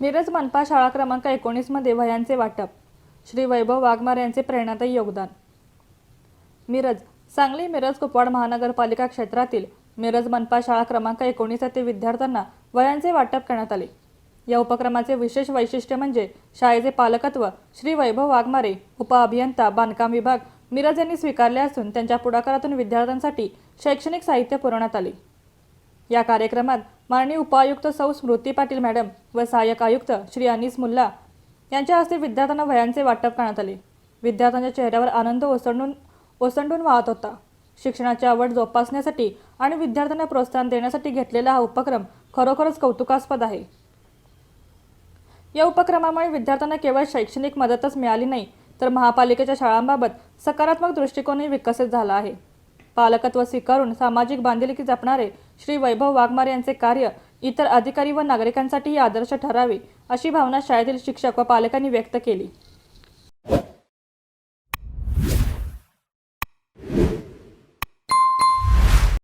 मिरज मनपा शाळा क्रमांक एकोणीसमध्ये वह्यांचे वाटप. श्री वैभव वाघमार यांचे प्रेरणादायी योगदान. मिरज सांगली मिरज कुपवाड महानगरपालिका क्षेत्रातील मिरज मनपा शाळा क्रमांक एकोणीस येथे विद्यार्थ्यांना वयांचे वाटप करण्यात आले. या उपक्रमाचे विशेष वैशिष्ट्य म्हणजे शाळेचे पालकत्व श्री वैभव वाघमारे उपअभियंता बांधकाम विभाग मिरज यांनी स्वीकारले असून त्यांच्या पुढाकारातून विद्यार्थ्यांसाठी शैक्षणिक साहित्य पुरवण्यात आले. या कार्यक्रमात माननीय उपायुक्त सौ स्मृती पाटील मॅडम व सहाय्यक आयुक्त श्री अनिस मुल्ला यांच्या हस्ते विद्यार्थ्यांना वयांचे वाटप करण्यात आले. विद्यार्थ्यांच्या चेहऱ्यावर आनंद ओसंडून ओसंडून वाहत होता. शिक्षणाची आवड जोपासण्यासाठी आणि विद्यार्थ्यांना प्रोत्साहन देण्यासाठी घेतलेला हा उपक्रम खरोखरच कौतुकास्पद आहे. या उपक्रमामुळे विद्यार्थ्यांना केवळ शैक्षणिक मदतच मिळाली नाही तर महापालिकेच्या शाळांबाबत सकारात्मक दृष्टिकोनही विकसित झाला आहे. पालकत्व स्वीकारून सामाजिक बांधिलकी जपणारे श्री वैभव वाघमारे यांचे कार्य इतर अधिकारी व नागरिकांसाठीही आदर्श ठरावे अशी भावना शाळेतील शिक्षक व पालकांनी व्यक्त केली.